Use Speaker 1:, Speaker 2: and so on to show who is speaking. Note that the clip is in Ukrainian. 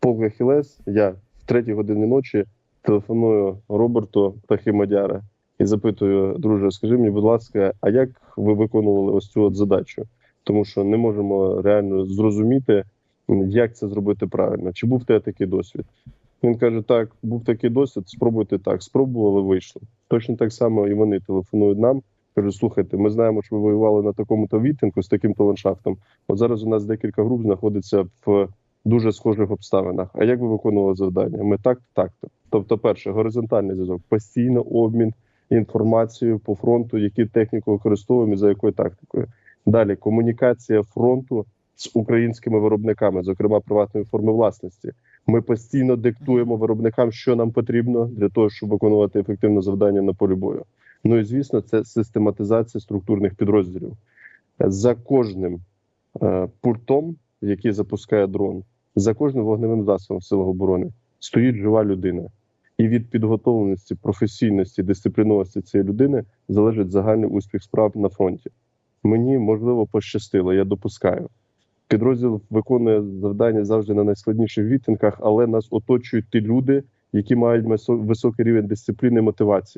Speaker 1: полк Ахілес, я в третій годині ночі телефоную Роберту Тахімадяра і запитую, друже, скажи мені, будь ласка, а як ви виконували ось цю от задачу? Тому що не можемо реально зрозуміти, як це зробити правильно. Чи був тебе такий досвід? Він каже: так, був такий досвід, спробуйте так. Спробували, вийшло. Точно так само і вони телефонують нам. Кажуть, слухайте, ми знаємо, що ви воювали на такому-то відтинку з таким-то ландшафтом. От зараз у нас декілька груп знаходиться в дуже схожих обставинах. А як ви виконували завдання? Ми так, так. Тобто, перше, горизонтальний зв'язок, постійно обмін інформацією по фронту, які техніку використовуємо і за якою тактикою. Далі комунікація фронту з українськими виробниками, зокрема приватної форми власності. Ми постійно диктуємо виробникам, що нам потрібно для того, щоб виконувати ефективне завдання на полі бою. Ну і звісно, це систематизація структурних підрозділів за кожним е, пультом, який запускає дрон, за кожним вогневим засобом в силах оборони стоїть жива людина. І від підготовленості, професійності, дисциплінованості цієї людини залежить загальний успіх справ на фронті. Мені можливо пощастило, я допускаю. Підрозділ виконує завдання завжди на найскладніших відтинках, але нас оточують ті люди, які мають високий рівень дисципліни і мотивації.